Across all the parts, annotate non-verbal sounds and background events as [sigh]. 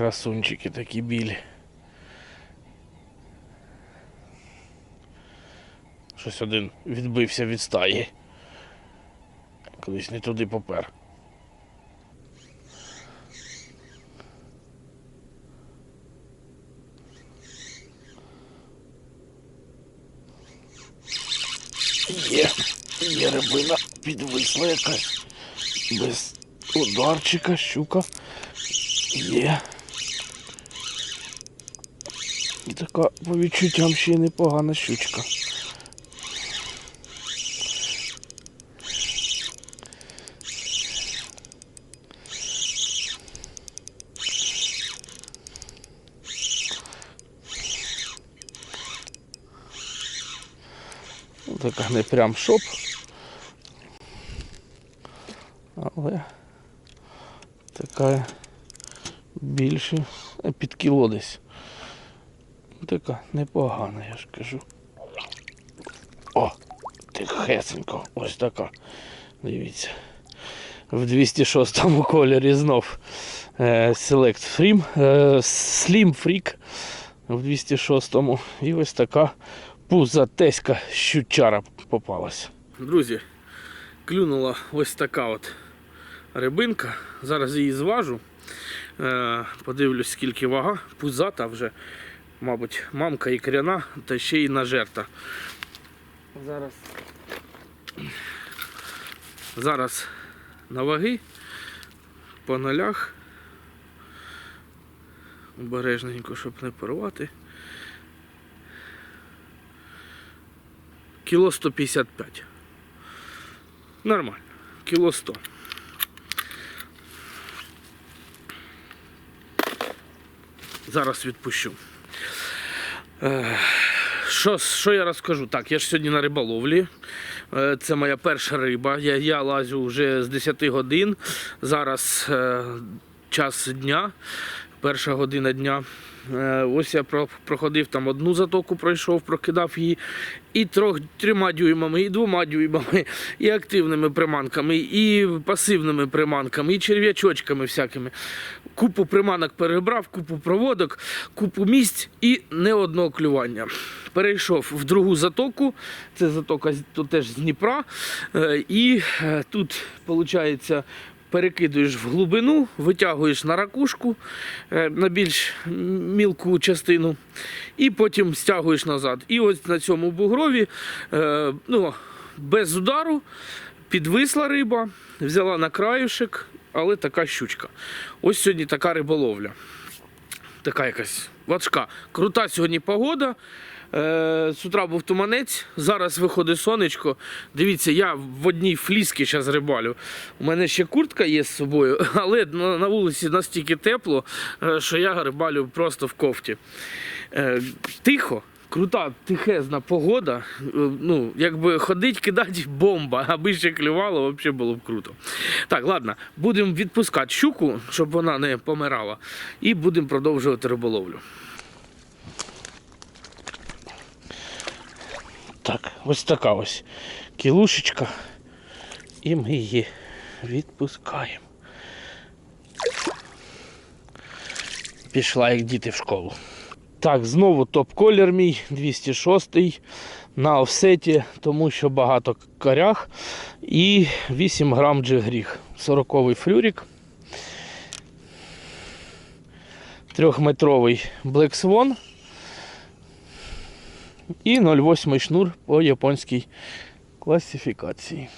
Красунчики такі білі. Щось один відбився від стаї. Колись не туди попер. Є, є рибина підвисла якась. Без ударчика, щука. Є. І така по відчуттям ще й непогана щучка. Ну, Така не прям шоп. Але така більше е, під кіло десь. Така непогана, я ж кажу. О, тихесенько, ось така. Дивіться. В 206 кольорі знов е, Select Free, е, Slim Freak в 206. му і ось така пузатеська щучара попалась. Друзі, клюнула ось така от рибинка. Зараз її зважу. Е, подивлюсь, скільки вага. Пузата вже, мабуть, мамка і кряна, та ще й нажерта. Зараз. Зараз на ваги по нолях. Обережненько, щоб не порвати. Кіло 155. Нормально. Кіло 100. Зараз відпущу. Що, що я розкажу? Так, я ж сьогодні на риболовлі. Е, Це моя перша риба. Я, я лазю вже з 10 годин. Зараз е, час дня, перша година дня. Е, Ось я проходив там одну затоку, пройшов, прокидав її і трьох трьома дюймами, і двома дюймами, і активними приманками, і пасивними приманками, і черв'ячочками всякими. Купу приманок перебрав, купу проводок, купу місць і не одного клювання. Перейшов в другу затоку, це затока тут теж з Дніпра. е, І е, тут, виходить, перекидуєш в глибину, витягуєш на ракушку е, на більш мілку частину, і потім стягуєш назад. І ось на цьому бугрові, е, ну, без удару, підвисла риба, взяла на краюшек, але така щучка. Ось сьогодні така риболовля. Така якась важка. Крута сьогодні погода. Е, з утра був туманець, зараз виходить сонечко. Дивіться, я в одній фліскі зараз рибалю. У мене ще куртка є з собою, [laughs] але на, вулиці настільки тепло, е, що я рибалю просто в кофті. Е, тихо. Крута, тихезна погода. Ну, якби ходить, кидати [laughs] бомба, аби ще клювало, взагалі було б круто. Так, ладно, будемо відпускати щуку, щоб вона не помирала, і будемо продовжувати риболовлю. Так, ось така ось кілушечка. І ми її відпускаємо. Пішла як діти в школу. Так, знову топ-колір мій 206 на офсеті, тому що багато корях і 8 грам джигріх. 40 флюрик. Трьохметровий Black Swan і 0,8 шнур по японській класифікації.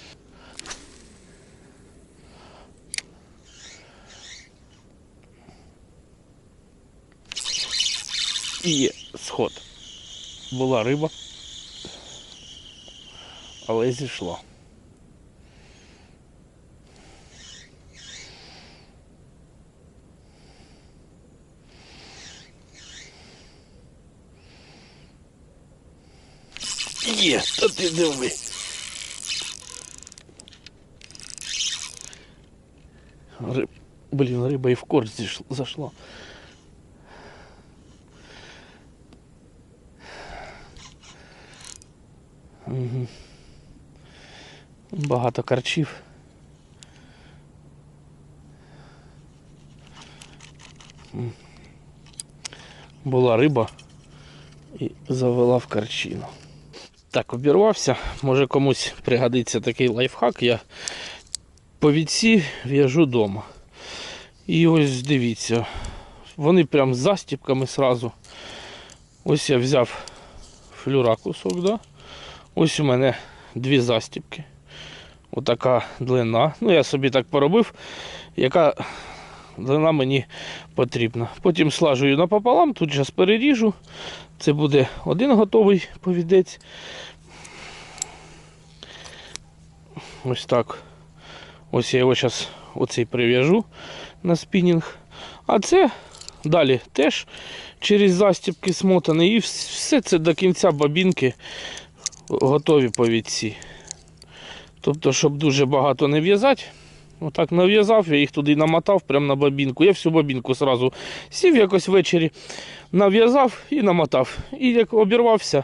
І є сход. Була риба, але зійшло. Є, та ти диви. Риб... Блін, риба і в корч зайшла. Угу. Багато карчів. Була риба і завела в карчину. Так, обірвався. Може комусь пригодиться такий лайфхак. Я повідці в'яжу вдома. І ось дивіться, вони прям з застіпками сразу. Ось я взяв флюра кусок, да? Ось у мене дві застіпки. Отака длина. Ну, я собі так поробив, яка длина мені потрібна. Потім слажую напополам, тут зараз переріжу. Це буде один готовий повідець. Ось так. Ось я його зараз оцей прив'яжу на спінінг. А це далі теж через застібки смотаний. І все це до кінця бабінки готові повідці. Тобто, щоб дуже багато не в'язати. Отак нав'язав, я їх туди намотав прямо на бабінку. Я всю бабінку зразу сів якось ввечері, нав'язав і намотав. І як обірвався,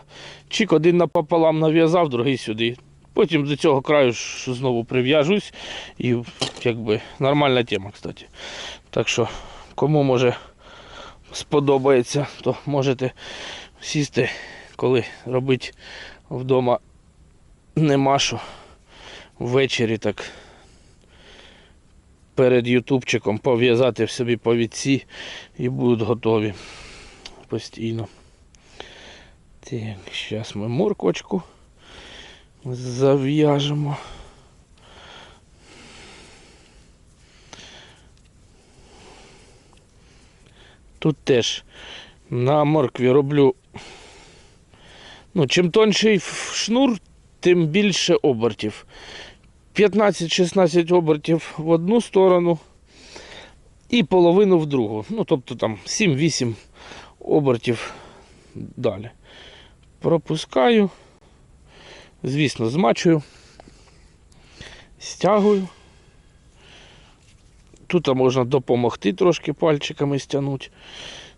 чик один напополам нав'язав, другий сюди. Потім до цього краю знову прив'яжусь. І якби нормальна тема, кстати. Так що, кому може сподобається, то можете сісти, коли робити вдома нема що. Ввечері так перед ютубчиком пов'язати в собі повідці і будуть готові постійно. Так, зараз ми морквочку зав'яжемо. Тут теж на моркві роблю. Ну, чим тонший шнур, тим більше обертів. 15-16 обертів в одну сторону і половину в другу. Ну, тобто там 7-8 обертів далі. Пропускаю. Звісно, змачую, стягую. Тут можна допомогти трошки пальчиками стягнути,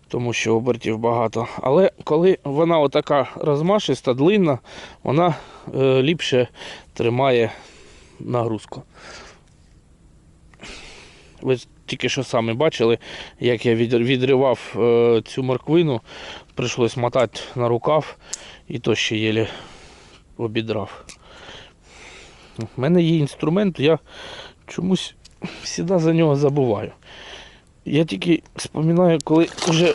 тому що обертів багато. Але коли вона отака розмашиста, длинна, вона е, ліпше тримає нагрузку. Ви тільки що самі бачили, як я відривав е, цю морквину, прийшлось мотати на рукав і то ще єлі обідрав. У мене є інструмент, я чомусь завжди за нього забуваю. Я тільки споминаю, коли вже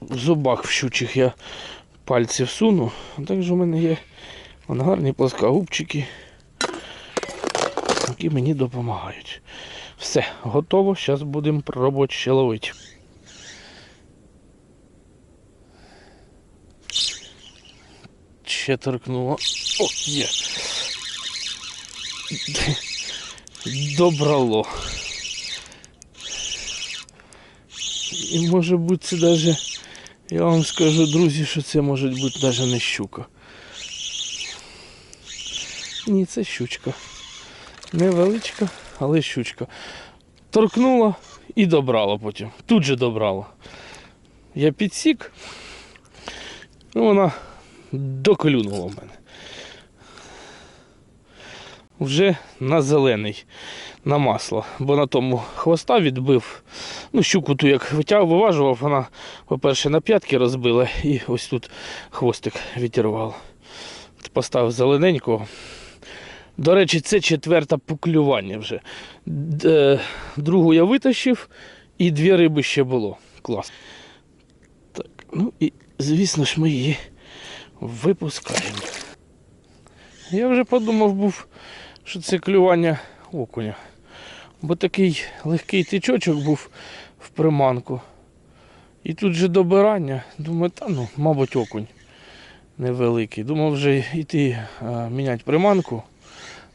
в зубах вщучих я пальці всуну. А також у мене є гарні плоскогубчики, які мені допомагають. Все, готово. Зараз будемо пробувати ще ловити. Ще торкнуло. О, є. Добрало. І може бути це даже, я вам скажу, друзі, що це може бути навіть не щука. Ні, це щучка. Невеличка, але щучка. Торкнула і добрала потім. Тут же добрала. Я підсік, і вона доклюнула в мене. Вже на зелений, на масло, бо на тому хвоста відбив. Ну, щуку ту як витяг, виважував, вона, по-перше, на п'ятки розбила і ось тут хвостик відірвала. Поставив зелененького. До речі, це четверте поклювання вже. Е, Другу я витащив і дві риби ще було. Клас. Так, ну і звісно ж ми її випускаємо. Я вже подумав був, що це клювання окуня. Бо такий легкий тичочок був в приманку. І тут же добирання. Думаю, та ну, мабуть, окунь невеликий. Думав вже йти а, міняти приманку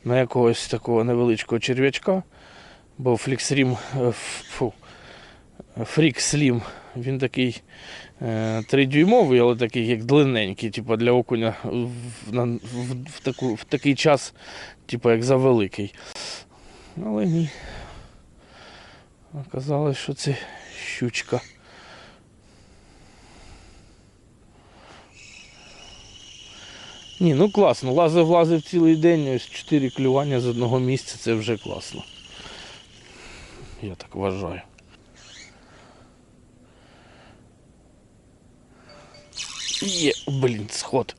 на якогось такого невеличкого черв'ячка, бо фліксрім, е, фу, фрік слім, він такий е, тридюймовий, але такий як длинненький, типу для окуня в, в, в, таку, в такий час, типу як завеликий. Але ні. Оказалось, що це щучка. Ні, ну класно. Лазив, лазив цілий день, ось 4 клювання з одного місця, це вже класно. Я так вважаю. Є, блін, сход.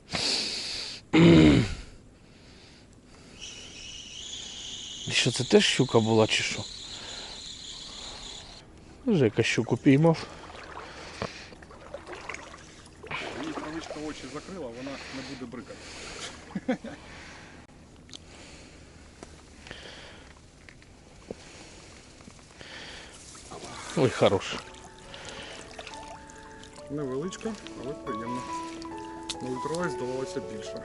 Що це теж щука була чи що? Жека щуку піймав. Її правичка очі закрила, вона не буде брикати. [laughs] Ой, хорош. Невеличка, але приємно. На здавалося більше.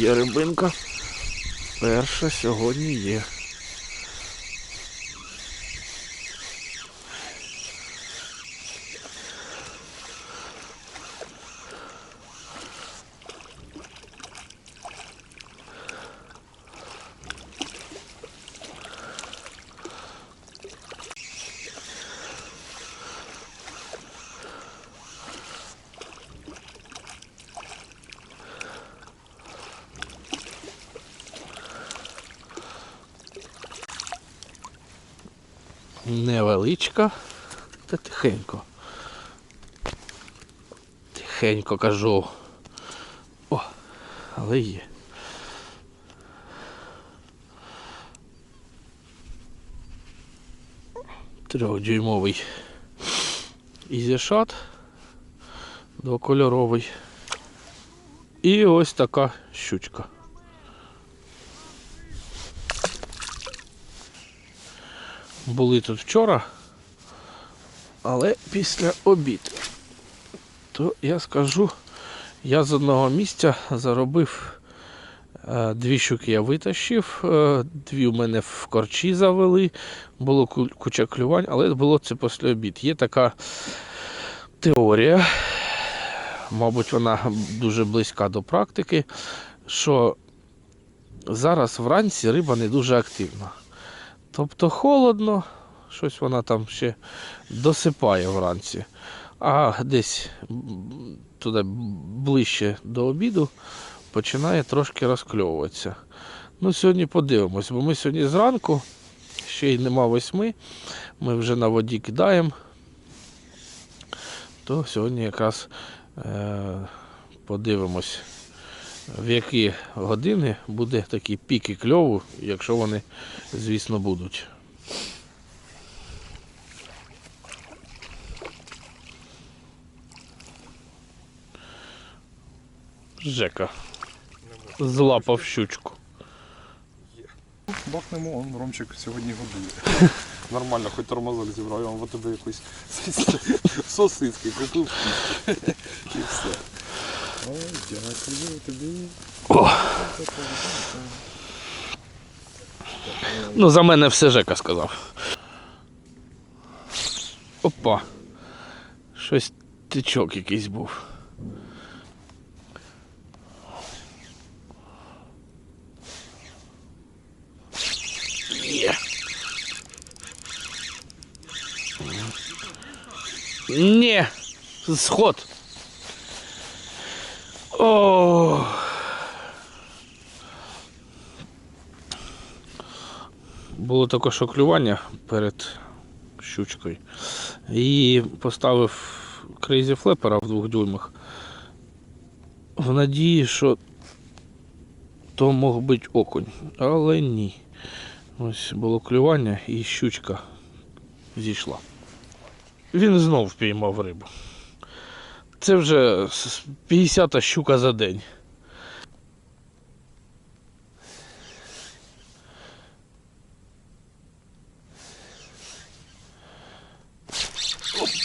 Є, рибинка. Перша сьогодні є. Невеличка, та тихенько. Тихенько кажу. О, але є. Трьохдюймовий ізішат двокольоровий. І ось така щучка. Були тут вчора, але після обіду. То я скажу, я з одного місця заробив е, дві щуки я витащив, е, дві у мене в корчі завели, було куча клювань, але було це після обід. Є така теорія, мабуть, вона дуже близька до практики, що зараз вранці риба не дуже активна. Тобто холодно, щось вона там ще досипає вранці. А десь туди ближче до обіду починає трошки розкльовуватися. Ну, сьогодні подивимось, бо ми сьогодні зранку, ще й нема восьми, ми вже на воді кидаємо. То сьогодні якраз е- подивимось, в які години буде такі піки кльову, якщо вони, звісно, будуть. Жека злапав щучку. Бахнемо, он Ромчик сьогодні годує. [laughs] Нормально, хоч тормозок зібрав, я вам в тебе якусь [laughs] сосиски купив. [laughs] І все. Ой, дякую тобі. О. Ну, за мене все Жека сказав. Опа. Щось тичок якийсь був. Є. Ні. Сход. О. Було таке шоклювання перед щучкою. І поставив Crazy Flapper в двох дюймах. В надії, що то мог бути окунь. Але ні. Ось було клювання і щучка зійшла. Він знов впіймав рибу. Це вже 50 щука за день.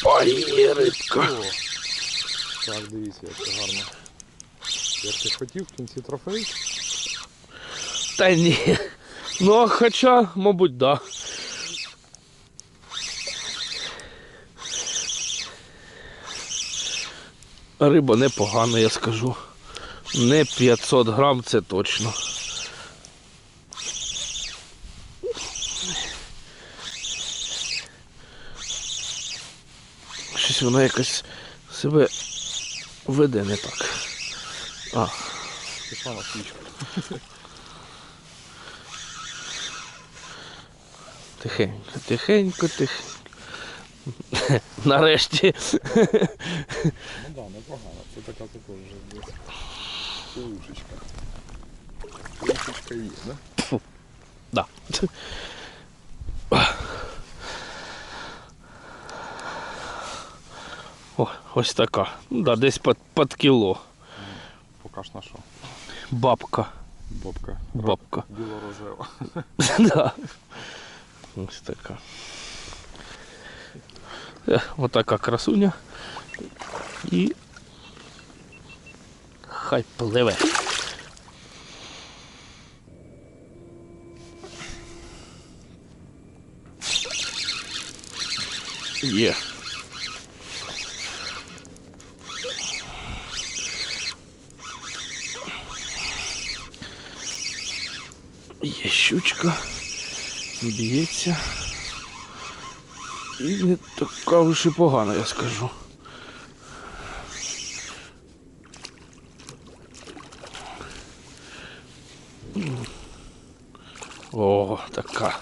Опа, є рибка. Так, дивіться, як це гарно. Як ти хотів в кінці трофей? Та ні. Ну, хоча, мабуть, так. Да. Риба непогана, я скажу. Не 500 грам, це точно. Щось вона якось себе веде не так. А, Пішла на свічку. Тихенько, тихенько, тихенько. [laughs] Нарешті. Ну да, непогано. Це така також вже десь. Полушечка. Полушечка є, да? Да. О, ось така. Ну Да, десь під, під кіло. Поки ж на що? Бабка. Бобка. Бабка. Біло-рожева. да. [laughs] Ось така. Е, Отака красуня. І хай пливе. Є. Є щучка. Б'ється. І не така вже погана, я скажу. О, така.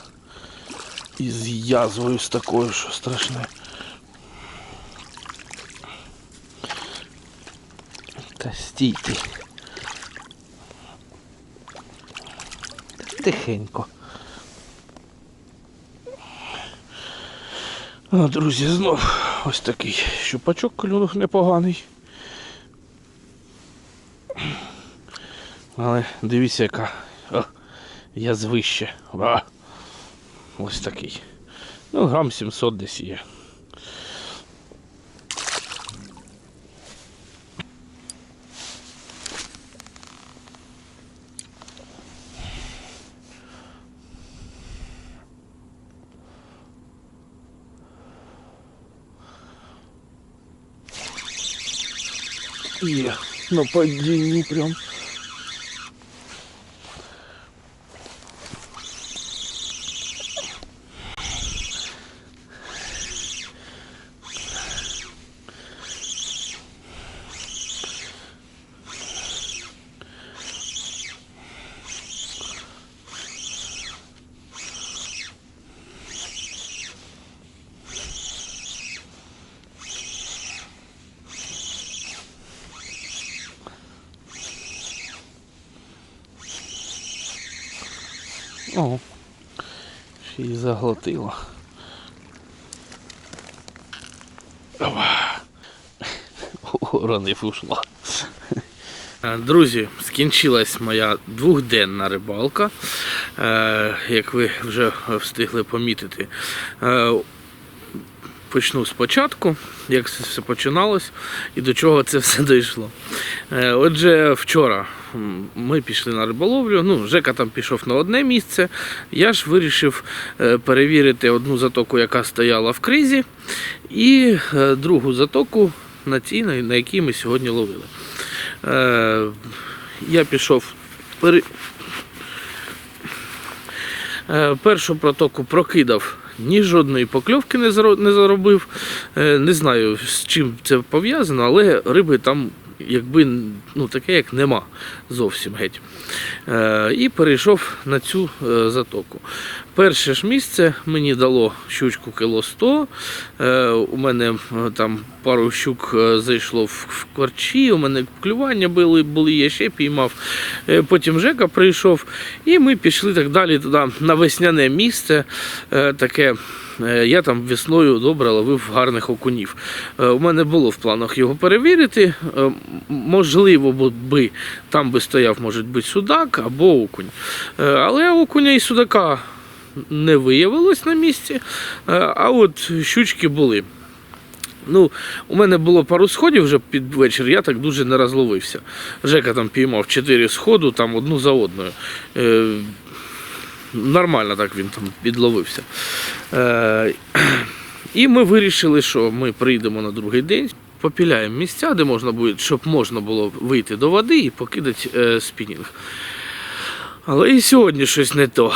І з язвою з такою, що страшне. Та стій ти. Тихенько. А, друзі, знов ось такий щупачок клюнув непоганий. Але дивіться, яка о, язвище. А, ось такий. Ну, грам 700 десь є. Є на падінні прям. Ова. Уронив ушла. Е, Друзі, скінчилась моя двохденна рибалка. Е, Як ви вже встигли помітити. Е, Почну спочатку, як це все починалось і до чого це все дійшло. Отже, вчора ми пішли на риболовлю. Ну, Жека там пішов на одне місце. Я ж вирішив е, перевірити одну затоку, яка стояла в кризі, і е, другу затоку на тій, на якій ми сьогодні ловили. Е, Я пішов пере... Першу протоку прокидав, ні жодної покльовки не заробив. Не знаю, з чим це пов'язано, але риби там якби ну, таке, як нема зовсім геть. Е, І перейшов на цю е, затоку. Перше ж місце мені дало щучку кіло 100. Е, У мене е, там пару щук е, зайшло в корчі, у мене клювання були, були я ще піймав. Е, Потім Жека прийшов, і ми пішли так далі туди на весняне місце. е, Таке. Е, Я там весною добре ловив гарних окунів. Е, У мене було в планах його перевірити. Е, Можливо, би там би стояв, може бути, судак або окунь. Але окуня і судака не виявилось на місці, а от щучки були. Ну, у мене було пару сходів вже під вечір, я так дуже не розловився. Жека там піймав чотири сходу, там одну за одною. Нормально так він там підловився. Е, і ми вирішили, що ми прийдемо на другий день, попіляємо місця, де можна буде, щоб можна було вийти до води і покидати е, спінінг. Але і сьогодні щось не то.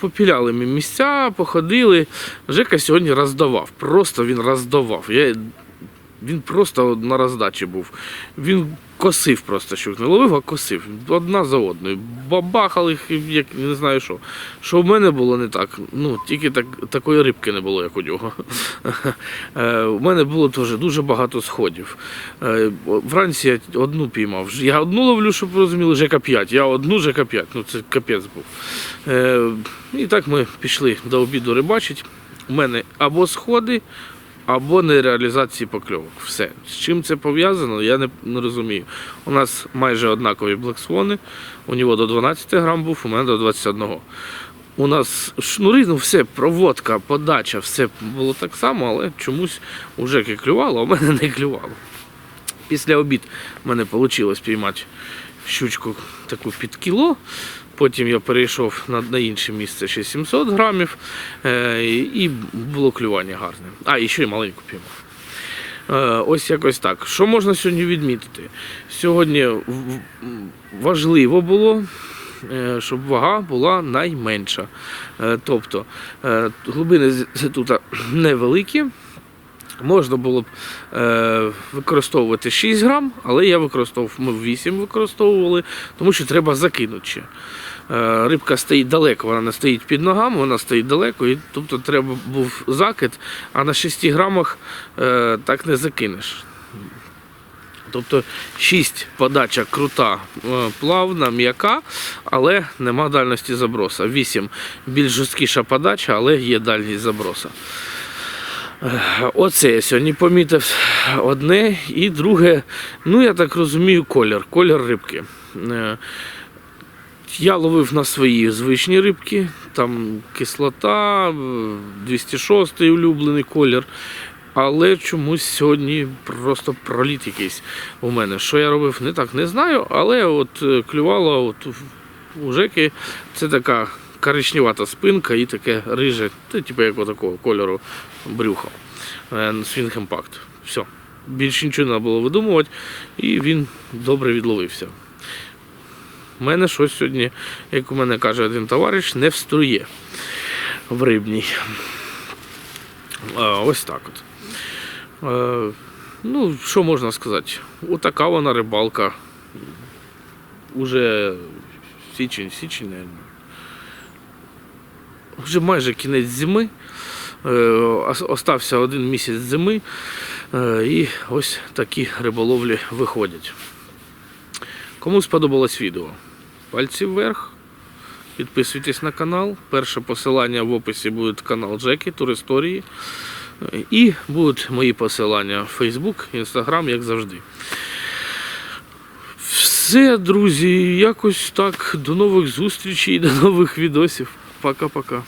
Попіляли ми місця, походили. Жека сьогодні роздавав. Просто він роздавав. Я... Він просто на роздачі був. Він косив просто щук. Не ловив, а косив. Одна за одною. Бабахали як не знаю що. Що в мене було не так. Ну, тільки так, такої рибки не було, як у нього. [laughs] Е, У мене було теж дуже багато сходів. Е, Вранці я одну піймав. Я одну ловлю, щоб розуміли, ЖК 5. Я одну ЖК 5. Ну це капець був. Е, І так ми пішли до обіду рибачить. У мене або сходи, або нереалізації покльовок. Все. З чим це пов'язано, я не, не розумію. У нас майже однакові блексвони. У нього до 12 грам був, у мене до 21. У нас шнури, ну все, проводка, подача, все було так само, але чомусь у Жеки клювало, а у мене не клювало. Після обід в мене вийшло піймати щучку таку під кіло. Потім я перейшов на, інше місце ще 700 грамів, е, і було клювання гарне. А, і ще й маленьку піймав. Е, ось якось так. Що можна сьогодні відмітити? Сьогодні важливо було, е, щоб вага була найменша. Тобто глибини тут [clears throat] невеликі. Можна було б е, використовувати 6 грам, але я використовував, ми 8 використовували, тому що треба закинути ще. Е, рибка стоїть далеко, вона не стоїть під ногами, вона стоїть далеко, і тобто треба був закид, а на 6 грамах е, так не закинеш. Тобто 6 подача крута, е, плавна, м'яка, але нема дальності заброса. 8 більш жорсткіша подача, але є дальність заброса. Оце я сьогодні помітив одне і друге, ну я так розумію, колір, колір рибки. Я ловив на свої звичні рибки, там кислота, е, 206 улюблений колір. Але чомусь сьогодні просто проліт якийсь у мене. Що я робив, не так не знаю, але от е, клювало от у Жеки це така коричневата спинка і таке риже, це типу як такого кольору брюха. Свінг імпакт. Все. Більше нічого не треба було видумувати, і він добре відловився. У мене щось сьогодні, як у мене каже один товариш, не вструє в рибній. Ось так от. Ну, що можна сказати? Отака вона рибалка. Уже січень, січень. Вже майже кінець зими. Е, Остався один місяць зими. Е, І ось такі риболовлі виходять. Кому сподобалось відео? Пальці вверх. Підписуйтесь на канал. Перше посилання в описі буде канал Джекі, Туристорії. І будуть мої посилання в Facebook, Instagram, як завжди. Все, друзі, якось так. До нових зустрічей, [laughs] до нових відосів. Пока-пока.